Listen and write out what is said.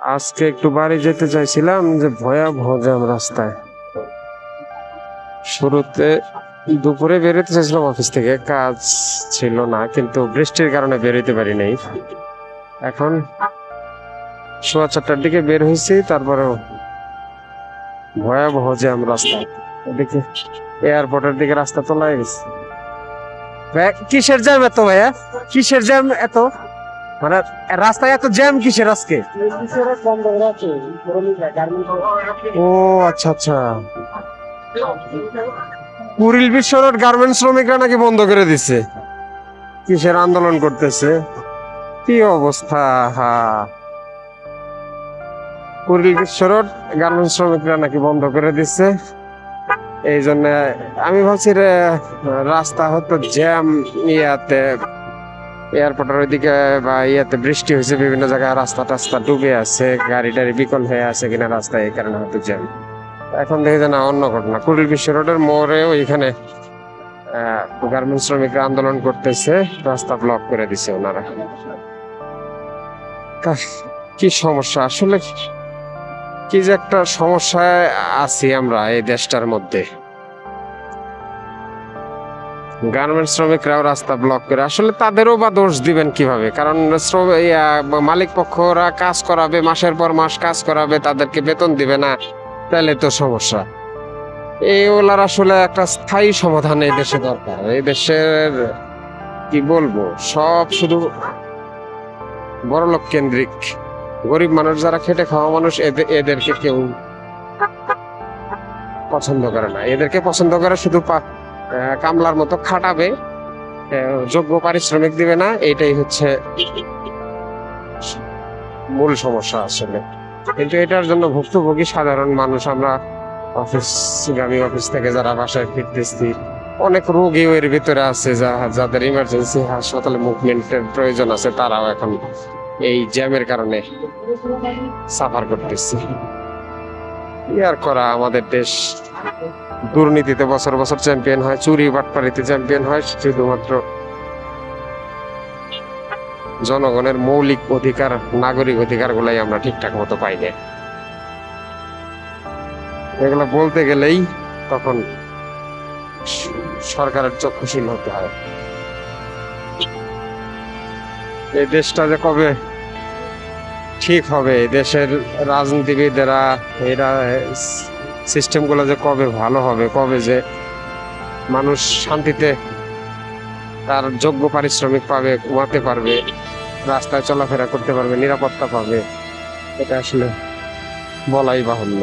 আজকে একটু বাড়ি যেতে চাইছিলাম যে ভয়াবহ জ্যাম রাস্তায়। শুরুতে দুপুরে বেরোতে চাইছিলাম অফিস থেকে, কাজ ছিল না, কিন্তু বৃষ্টির কারণে বেরোতে পারি নাই। এখন সোয়া চারটার দিকে বের হয়েছি তারপরেও ভয়াবহ জ্যাম রাস্তা। এদিকে এয়ারপোর্টের দিকে রাস্তা তোলাই গেছে কিসের জ্যাম এত ভাইয়া? কিসের জ্যাম এত? মানে রাস্তায় এত জ্যাম কিসের আজকে? ও আচ্ছা আচ্ছা। কুড়িল বিশ্ব রোড গার্মেন্টস শ্রমিকরা নাকি বন্ধ করে দিছে। কিসের আন্দোলন করতেছে? কি অবস্থা, হা। কুড়িল বিশ্ব রোড গার্মেন্টস শ্রমিকরা নাকি বন্ধ করে দিচ্ছে এই জন্য আমি ভাবছি রাস্তা হয়তো জ্যাম ইয়াতে এয়ারপোর্টের ওইদিকে, বা ইয়াতে বৃষ্টি হয়েছে, বিভিন্ন জায়গায় রাস্তা টাস্তা ডুবে আছে, গাড়ি টাড়ি বিকল হয়ে আছে কিনা রাস্তায়, এই কারণে হয়তো জ্যাম। এখন দেখে যে না, অন্য ঘটনা। কুড়িল বিশ্ব রোডের মোড়ে ওইখানে গার্মেন্টস শ্রমিকরা আন্দোলন করতেছে, রাস্তা ব্লক করে দিছে ওনারা। কি সমস্যা? আসলে কি যে একটা সমস্যায় আছি আমরা এই দেশটার মধ্যে। গার্মেন্টস শ্রমিকরাও রাস্তা ব্লক করে। আসলে তাদেরও বা দোষ দিবেন কীভাবে? কারণ মালিক পক্ষরা কাজ করাবে, মাসের পর মাস কাজ করাবে, তাদেরকে বেতন দিবে না। তাহলে তো সমস্যা। এই ওলার আসলে একটা স্থায়ী সমাধান এই দেশে দরকার। এই দেশের, কি বলব, সব শুধু বড়লোক কেন্দ্রিক। গরিব মানুষ যারা খেটে খাওয়া মানুষ, এদে- এদেরকে কেউ পছন্দ করে না। এদেরকে পছন্দ করে শুধু কামলার মতো খাটাবে। যোগ্য পারিশ্রমিক দিবে না এটাই হচ্ছে মূল সমস্যা আসলে। কিন্তু এটার জন্য ভুক্তভোগী সাধারণ মানুষ, আমরা অফিসগামী অফিস থেকে যারা বাসায় ফিরতেছি, অনেক রোগীও এর ভিতরে আছে, যা, যাদের ইমার্জেন্সি হাসপাতালে মুভমেন্টের প্রয়োজন আছে, তারাও এখন এই জ্যামের কারণে সাফার করতেছি। আর করা আমাদের দেশ? দুর্নীতিতে বছর বছর চ্যাম্পিয়ন হয়, চুরি বাটপারিতে চ্যাম্পিয়ন হয়, শুধুমাত্র জনগণের মৌলিক অধিকার, নাগরিক অধিকার গুলাই আমরা ঠিকঠাক মতো পাই না এগুলো বলতে গেলেই তখন সরকারের চক্ষুশীল হতে হয়। এই দেশটা যে কবে ঠিক হবে দেশের রাজনীতিবিদেরা, এরা সিস্টেমগুলো যে কবে ভালো হবে, কবে যে মানুষ শান্তিতে তার যোগ্য পারিশ্রমিক পাবে, ঘুমাতে পারবে, রাস্তায় চলাফেরা করতে পারবে, নিরাপত্তা পাবে, এটা আসলে বলাই বাহুল্য।